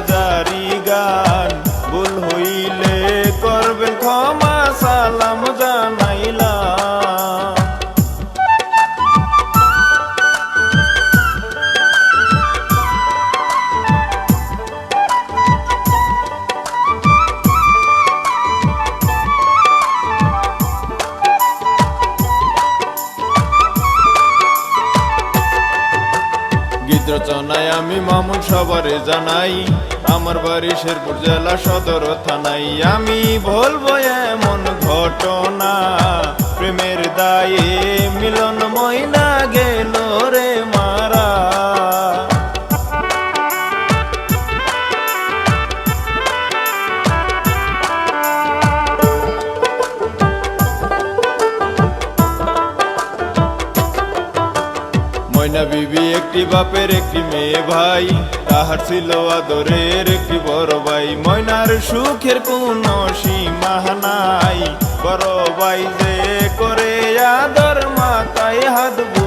কিচ্ছা জারি গান, ভুল হইলে করবেন ক্ষমা, সালাম জানাইলাম। গীত রচনায় আমি মামুন সবারে জানাই আমার বাড়ি শেরপুর জেলা সদর থানাই আমি বলব এমন ঘটনা, প্রেমের দায়ে মিলন ময়না গেল। ময়না বিবি একটি বাপের একটি মেয়ে ভাই। তাহার ছিল আদরের একটি বড় ভাই। ময়নার সুখের কোন সীমা নাই। বড় ভাই যে করে আদর মাথায় হাত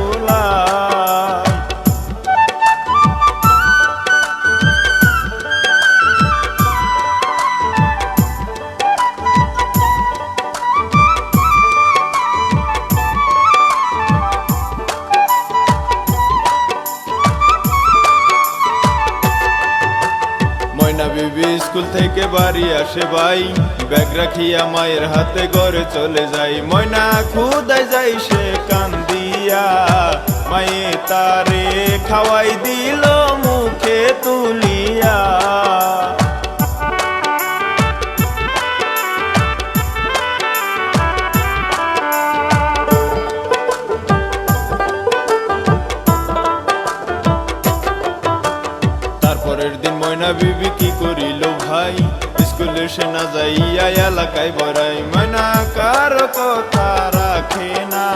থেকে বাড়ি আসে ভাই। ব্যাগ রাখিয়া মায়ের হাতে ঘরে চলে যাই। ময়না খুদায় যাই সে কান্দিয়া। মায়ে তারে খাওয়াই দিল মুখে তুলিয়া। তারপরের দিন ময়না বিবি কি সে না যাইয়া এলাকায় বড়াই ময়না কার কথা রাখে না।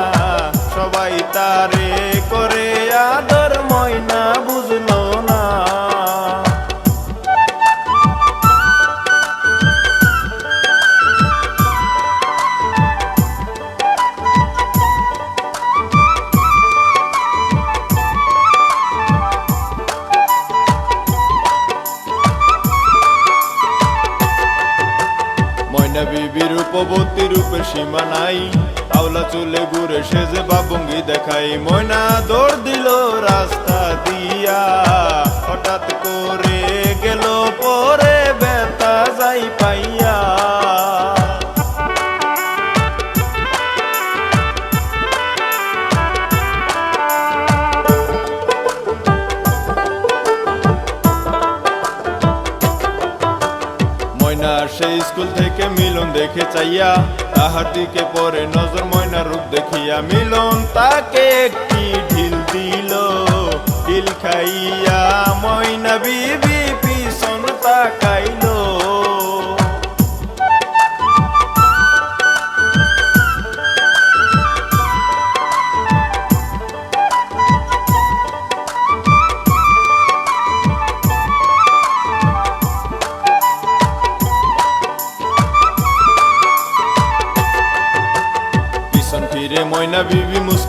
দেখে চাইয়া তাহার দিকে পরে নজর ময়না রূপ দেখিয়া মিলন তাকে একটি ঢিল দিল। ঢিল খাইয়া ময়না বিবি পিছন তাকাইলো।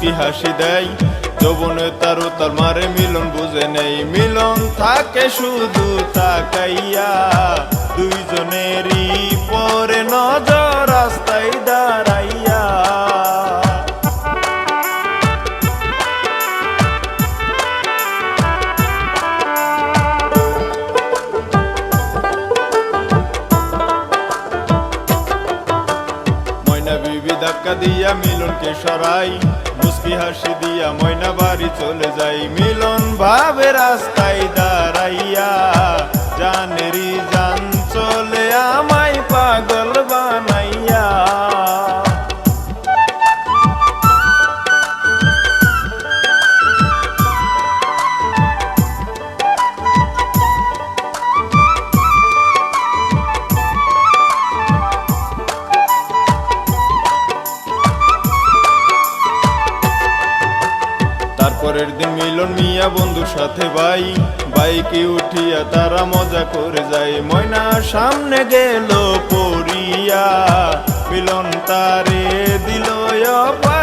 মুস্কি হাসি দেয়? যৌবনে তার তার মারে মিলন, বুঝে নেই মিলন। থাকে শুধু তাকাইয়া, দুইজনেরই পরে নজর রাস্তায় দাঁড়াইয়া। ময়না বিবি ধাক্কা দিয়া মিলনকে সরাই। মুস্কি হাসি দিয়া ময়না বাড়ি চলে যাই। মিলন ভাবে রাস্তায় দাঁড়াইয়া জানেরি জান চলে আমায় পাগল বানাইয়া তারপরের দিন মিলন মিয়া বন্ধুর সাথে ভাই বাইকে উঠিয়া তারা মজা করে যায়। ময়না সামনে গেল পড়িয়া। মিলন তারে দিল অপার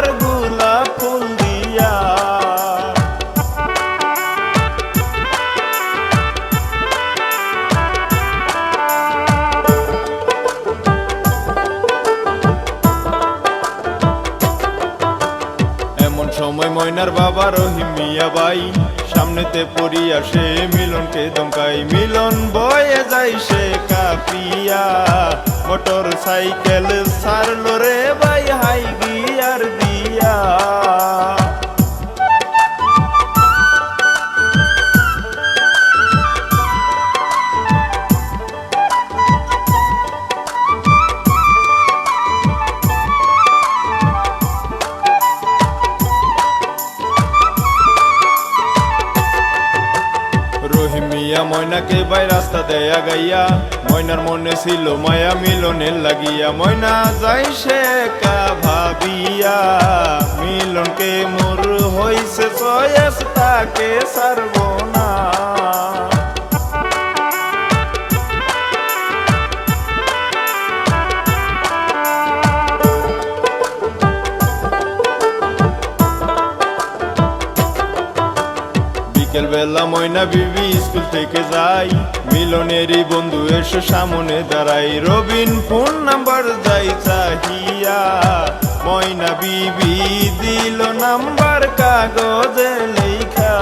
ময়নার বাবা রহিম মিয়া বাই। সামনেতে পড়িয়া সে মিলনকে দমকাই মিলন বয়ে যাই সে কাপিয়া। মোটর সাইকেল সারলো রে বাই, হাই ময়নাকে বাই রাস্তা দেয়া গাইয়া, ময়নার মনে ছিল মায়া মিলনের লাগিয়া। ময়না যাই সে কা ভাবিয়া, মিলনকে মোর হইছে চয়েস, তাকে সারব বেলা ময়না বিবি স্কুল থেকে যাই মিলনেরই বন্ধু এসে সামনে দাঁড়াই রবিন ফোন নাম্বার যাই চাহিয়া। ময়না বিবি দিল নাম্বার কাগজে লেখা।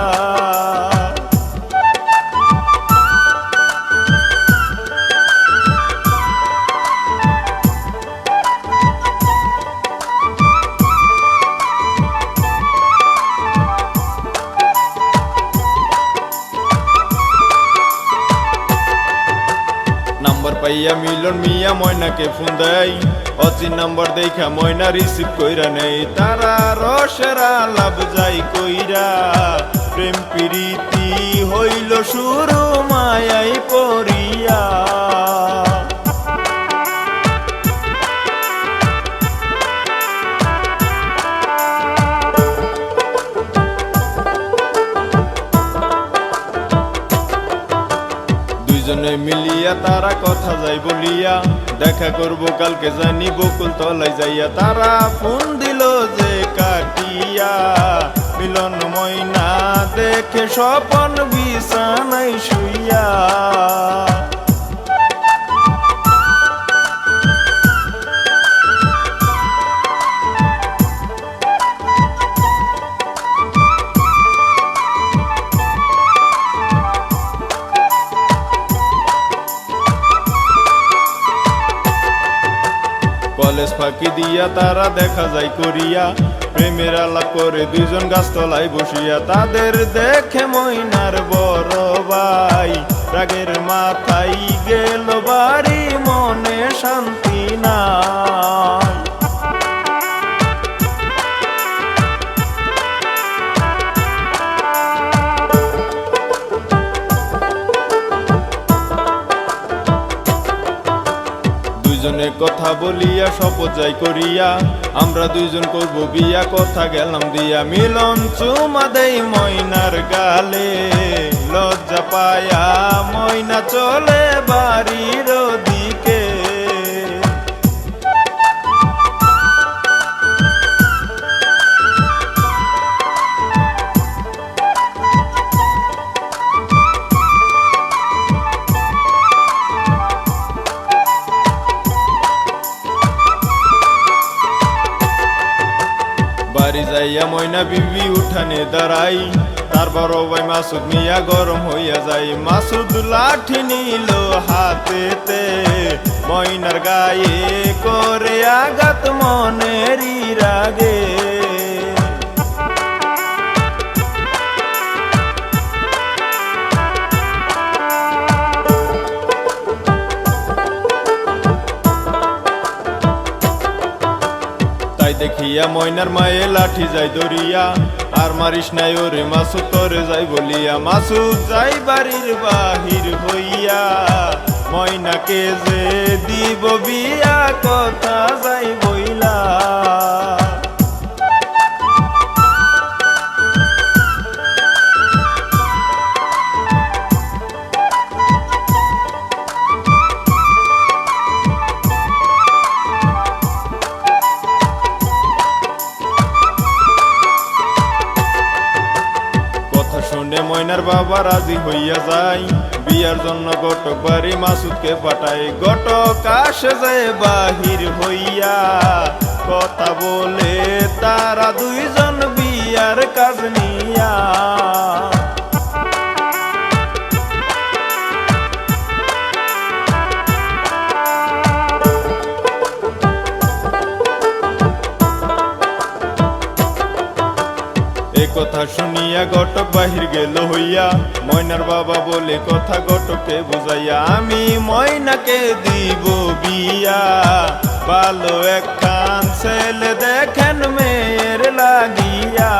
নাম্বার মিলন মিয়া ময়নাকে ফোন দেয় অচিন নাম্বার দেখা ময়না রিসিভ কইরা নেই। তারা রসেরা লাভ যাই কইরা। প্রেম প্রীতি হইল শুরু মায়াই পড়িয়া। মিলিয়া তারা কথা যাই বলিয়া, দেখা করব, কালকে জানি বকুল তলায় যাইয়া। তারা ফোন দিল যে কাটিয়া, মিলন ময়না দেখে স্বপন বিছানাই শুইয়া। দিয়া তারা দেখা যায় করিয়া। প্রেমের আলাপ করে দুইজন গাছতলায় বসিয়া, তাদের দেখে মইনার বড় ভাই। রাগের মাথায় গেল বাড়ি, মনে শান্তি নাই। দুইজনে কথা বলিয়া সপচয় করিয়া, আমরা দুইজন করব বিয়া, কথা গেলাম দিয়া মিলন চুমা দেই ময়নার গালে। লজ্জা পায়া ময়না চলে বাড়ির ময়না বিবি উঠানে দাঁড়াই তারপর ওই মাসুদ মিয়া গরম হইয়া যাই। মাসুদ লাঠি নিল হাতেতে, ময়নার গায়ে করে আঘাত মনেরই রাগে। দেখিয়া ময়নার মায়ে লাঠি যাই দরিয়া আর মারিস নাই ওরে মাসু তরে যাই বলিয়া মাসু যাই বাড়ির বাহির হইয়া। ময়নাকে যে দিব বিয়া কথা যাই বইলা। বাবা রাজি হইয়া যায়। বিয়ার জন্য গটক বাড়ি মাসুদকে পাঠায় গটক আসে যায় বাহির হইয়া। কথা বলে তারা দুইজন বিয়া বিয়ার কাজ নিয়া। গট বাহির গেল হইয়া, ময়নার বাবা বলে কথা গটকে বুঝাইয়া, আমি ময়নাকে দিব বিয়া। ভালো একখান ছেলে দেখেন মেয়ের লাগিয়া।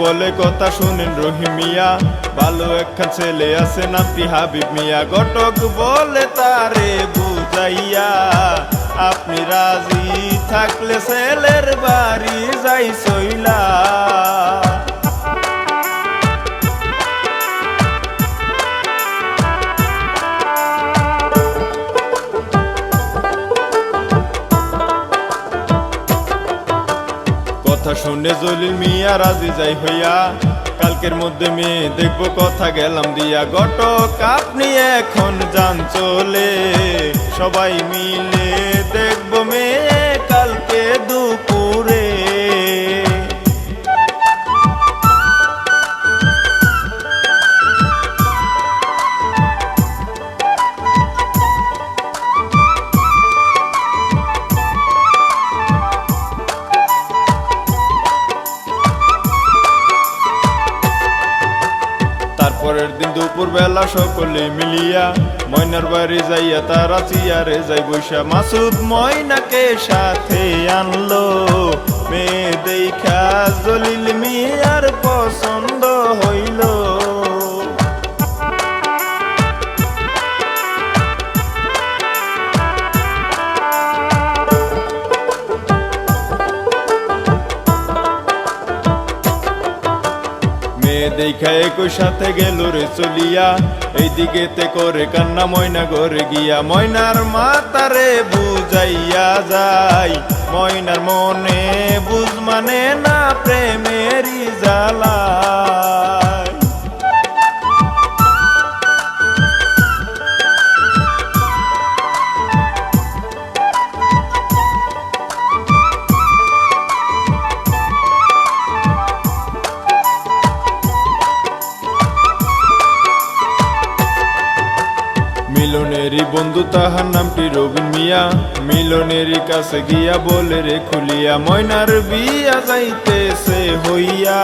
বলে কথা শুনেন রহিমিয়া ভালো একখান ছেলে আছে, নাতি হাবিব মিয়া। ঘটক বলে তারে বুঝাইয়া, আপনি রাজি থাকলে ছেলের বাড়ি যাই সইলা কথা শুনে জলিল মিয়া রাজি যাই হইয়া, কালকের মধ্যে মেয়ে দেখব কথা গেলাম দিয়া। ঘটক, আপনি এখন যান চলে, সবাই মিলে দেখব মেয়ে। তারপরের দিন দুপুর বেলা সকলে মিলিয়া ময়নার বাড়ি যাইয়া তারা চিয়ারে যাই বৈশা মাসুদ ময়নাকে সাথে আনলো। মেয়ে দেখা জলিল মিয়ার পছন্দ হইল। দেখা একই সাথে গেল রে চলিয়া। এইদিকে তে করে কান্না ময়না ঘরে গিয়া। ময়নার মাতারে বুঝাইয়া যায় ময়নার মনে বুঝ মানে না প্রেমেরই জ্বালায় বন্ধু, তাহার নামটি রবিন মিয়া? মিলনের কাছে গিয়া বলে রে, খুলিয়া ময়নার বিয়া যাইতেছে হইয়া।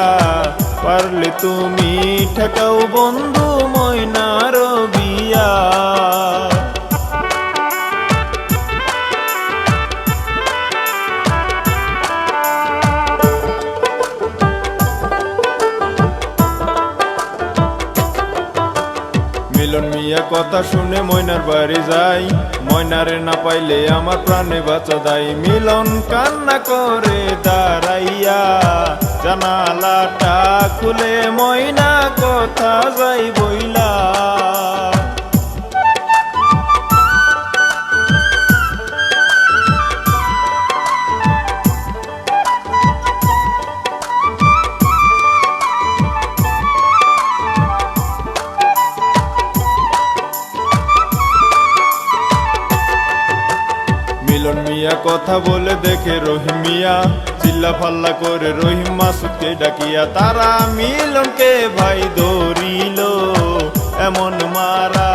পারলে তুমি ঠেকাও বন্ধু ময়নার বিয়া। কথা শুনে ময়নার বাড়ি যাই। ময়নারে না পাইলে আমার প্রাণে বাঁচা দেয় মিলন কান্না করে দাঁড়াইয়া, জানালাটা খুলে ময়না কথা যাই বইলা। কথা বলে দেখে রহিমিয়া চিল্লা ফাল্লা করে রহিম মাসুদকে ডাকিয়া, তারা মিলনকে ভাই ধরিল, এমন মারা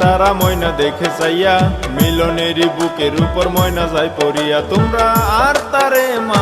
তারা ময়না দেখে চাইয়া মিলনেরই বুকের উপর ময়না যায় পড়িয়া। তোমরা আর তারে মারিও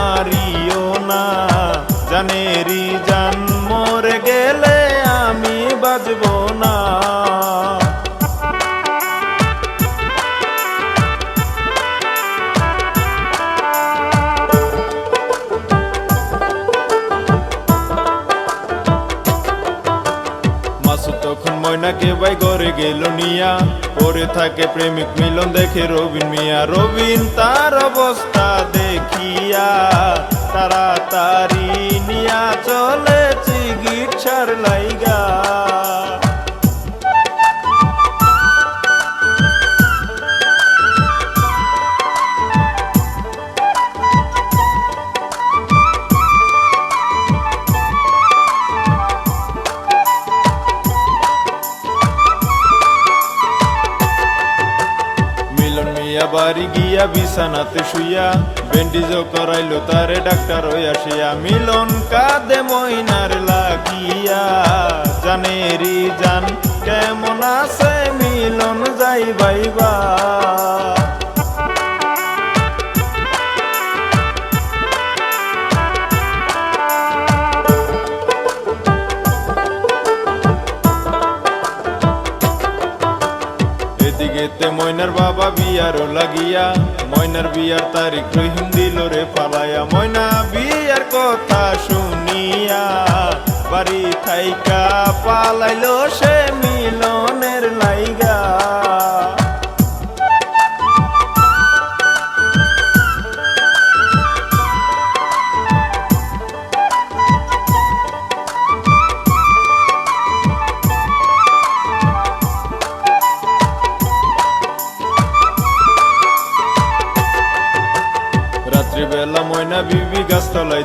থাকে প্রেমিক মিলন দেখে রবিন মিয়া। রবিন তার অবস্থা দেখিয়া তাড়াতাড়ি নিয়া চলে চিকিৎসার লাইগা। মিয়া বাড়ি গিয়া বিছানাতে শুইয়া ব্যান্ডিজ করাইলো তারে ডাক্তার হই আসিয়া। মিলন কাঁদে মইনার লাগিয়া, জানে রি জান কেমন আছে মিলন যাই বাইবা এদিকেতে ময়নার বাবা বিয়ারও লাগিয়া, ময়নার বিয়ার তারিখ রহিম দিল রে পালায়া ময়না বিয়ার কথা শুনিয়া, বাড়ি থাইকা পালাইলো সে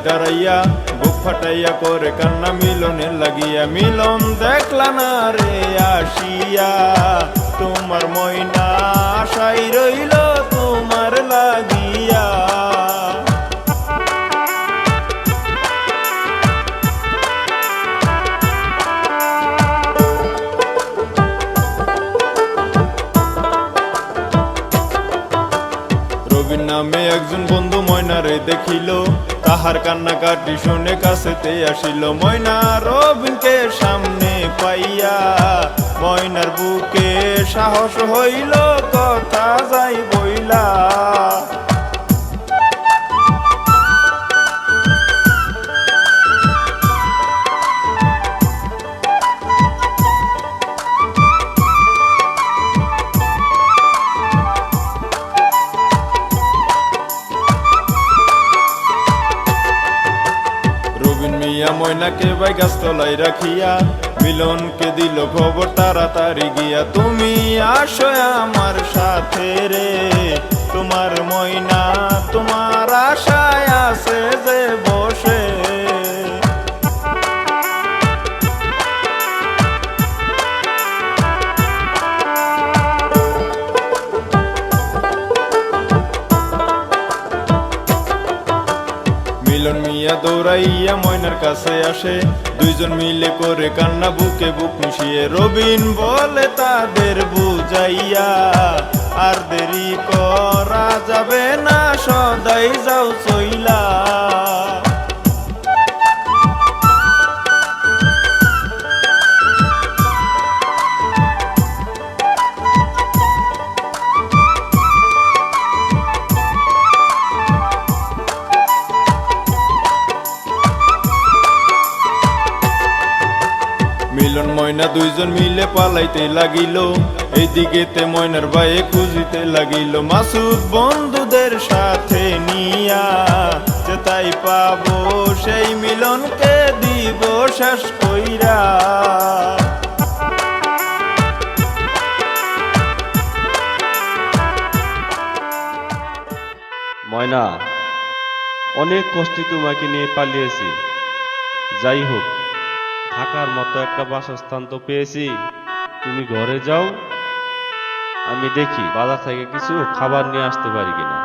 দাঁড়াইয়া, বুক ফাটাইয়া করে কান্না মিলনে লাগিয়া, মিলন দেখলা না রে আসিয়া। তোমার ময়না আশাই রইল তোমার লাগিয়া। নামে একজন বন্ধু ময়নারে দেখিল। তাহার কান্নাকাটি শুনে কাছেতে আসিল ময়না। রবিনকে সামনে পাইয়া ময়নার বুকে সাহস হইল, কথা যাই বইলা। ময়নাকে বাই গাছতলায় রাখিয়া মিলনকে দিল খবর তাড়াতাড়ি গিয়া, তুমি আসো আমার সাথে রে, তোমার ময়না তোমার আশায় আছে যে দৌড়াইয়া ময়নার কাছে আসে। দুইজন মিলে করে কান্না বুকে বুক মিশিয়ে রবিন বলে তাদের বুঝাইয়া, আর দেরি করা যাবে না, সদাই যাও চইলা। ময়না দুইজন মিলে পালাইতে লাগিল। এইদিকেতে ময়নার ভাইয়ে খুঁজিতে লাগিল। মাসুদ বন্ধুদের সাথে নিয়া তাই পাবো, সেই মিলনকে দিব শেষ কইরা। ময়না, অনেক কষ্টে তোমাকে নিয়ে পালিয়েছি। যাই হোক থাকার মতো একটা বাসস্থান তো পেয়েছি। তুমি ঘরে যাও, আমি দেখি বাজার থেকে কিছু খাবার নিয়ে আসতে পারি কিনা।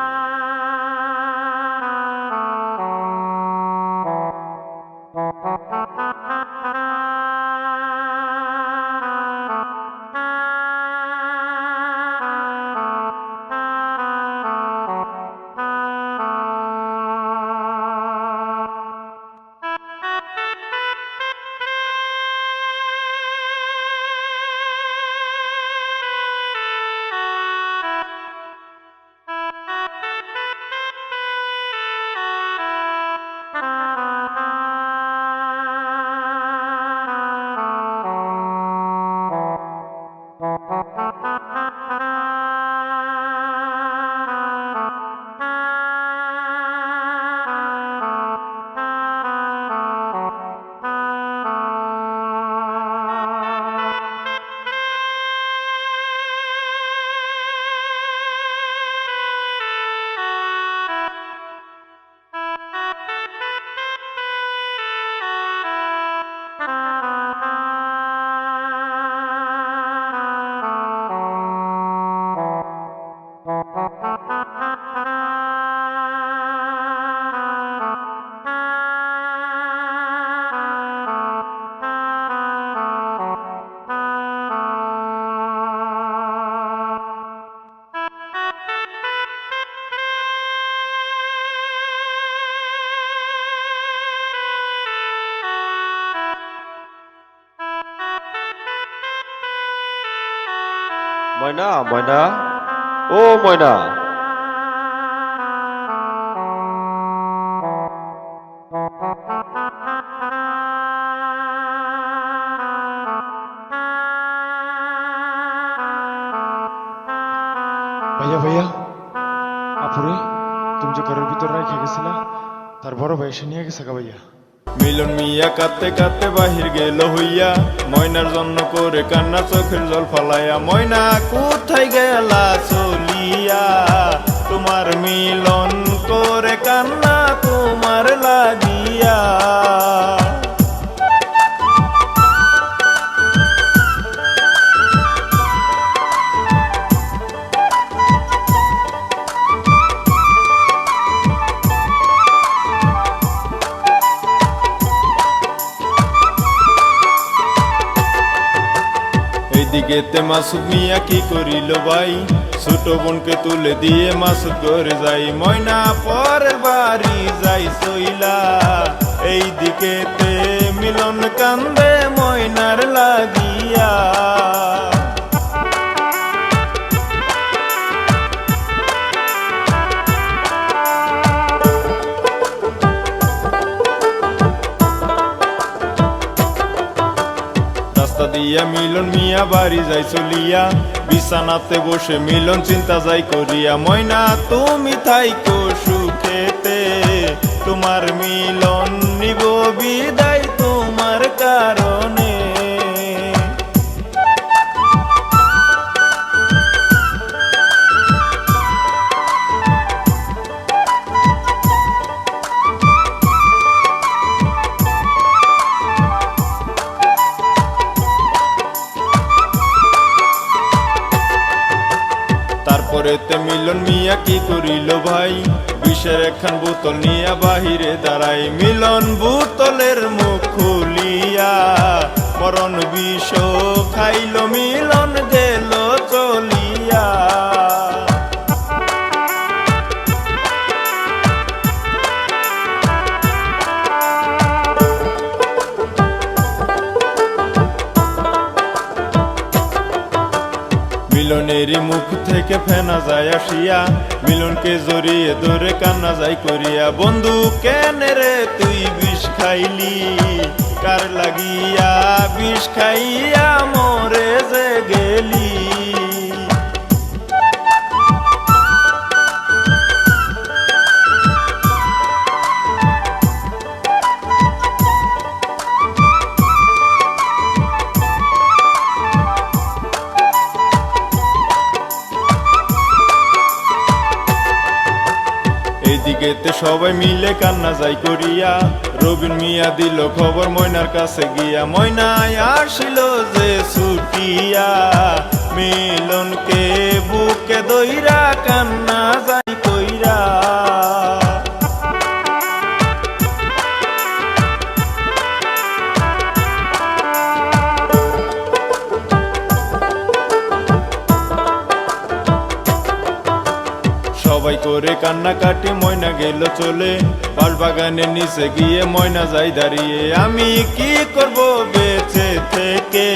ময়না ময়না ও ময়না ভাইয়া ভাইয়া আপুরে তুমি যে ঘরের ভিতর রেখে গেছিলা তার বড় ভাই এসে নিয়ে গেছে গা ভাইয়া মিলন মিয়া কাঁদতে কাঁদতে বাহির গেল হইয়া। ময়নার জন্য করে কান্না চোখের জল ফালাইয়া, ময়না, কোথায় গেলা চলিয়া? তোমার মিলন করে কান্না তোমার লাগিয়া। এইদিকে তে মাসুদ মিয়া কি করিল ভাই? ছোট বোনকে তুলে দিয়ে মাসুদ করে যাই। ময়না পরের বাড়ি যাই সইলা এইদিকে তে মিলন কান্দে ময়নার লাগিয়া। দিয়া মিলন মিয়া বাড়ি যাই চলিয়া। বিছানাতে বসে মিলন চিন্তা যাই করিয়া। ময়না, তুমি থাইকো সুখেতে, তোমার মিলন নিব বিদায় তোমার কারণে। তারপরে তে মিলন মিয়া কি করিল ভাই? বিষের একখান বোতল নিয়া বাহিরে দাঁড়াই। মিলন বোতলের মুখ খুলিয়া মরণ বিষ খাইল, মিলন গেল চলিয়া। মিলনেরই মুখ থেকে ফেনা যায় আসিয়া, মিলনকে জড়িয়ে ধরে কান্না যায় করিয়া। বন্ধু, কেন রে তুই বিষ খাইলি? কার লাগিয়া বিষ খাইয়া মরে যে গেলি? সবাই মিলে কান্না যাই করিয়া। রবিন মিয়া দিল খবর ময়নার কাছে গিয়া। ময়নায় আসিল যে ছুটিয়া। মিলনকে বুকে দইরা কান্না যাই কইরা। সবাই করে কান্না কাটি গেল চলে পাল বাগানের নিচে গিয়ে ময়না যাই দাঁড়িয়ে। আমি কি করব বেঁচে থেকে?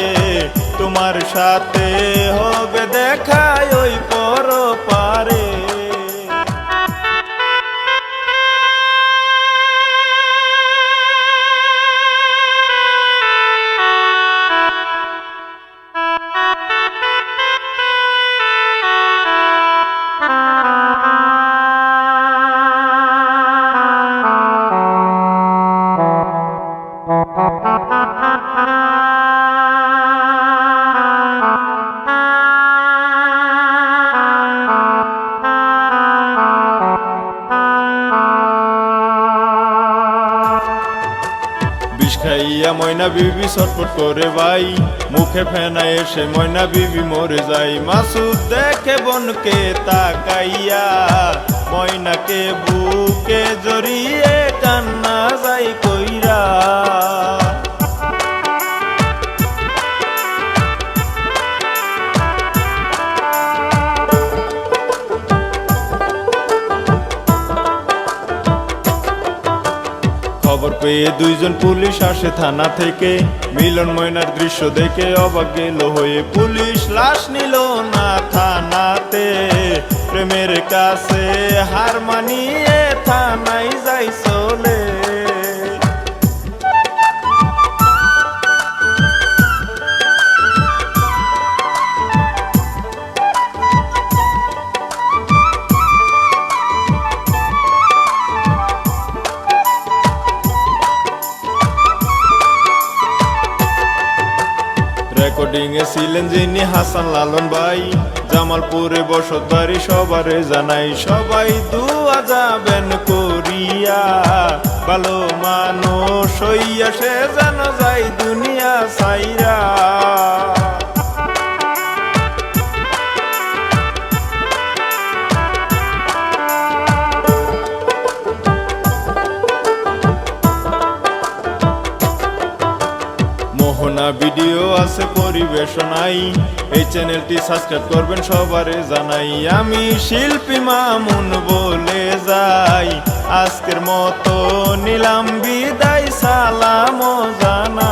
তোমার সাথে হবে দেখায় ওই ময়না বিবি ছটফট করে ভাই। মুখে ফেনা এসে ময়না বিবি মরে যাই মাসুদ দেখে বনকে তাকাইয়া, ময়নাকে বুকে জড়িয়ে কান্না পেয়ে দুইজন পুলিশ আসে থানা থেকে। মিলন ময়নার দৃশ্য দেখে অবাক গেল হয়ে। পুলিশ লাশ নিল না থানাতে। প্রেমের কাছে হার মানিয়ে থানায় যাই চলে। ছিলেন যিনি হাসান লালন ভাই। জামালপুরে বসত বাড়ি সবারে জানাই, সবাই দুয়া যাবেন করিয়া। ভালো মানুষ হইয়া সে জানা যায় দুনিয়া সাইরা ভিডিও আছে পরিবেশনাই এই চ্যানেলটি সাবস্ক্রাইব করবেন, সবারে জানাই। আমি শিল্পী মামুন বলে যাই। আজকের মতো নিলাম বিদায়, সালাম জানা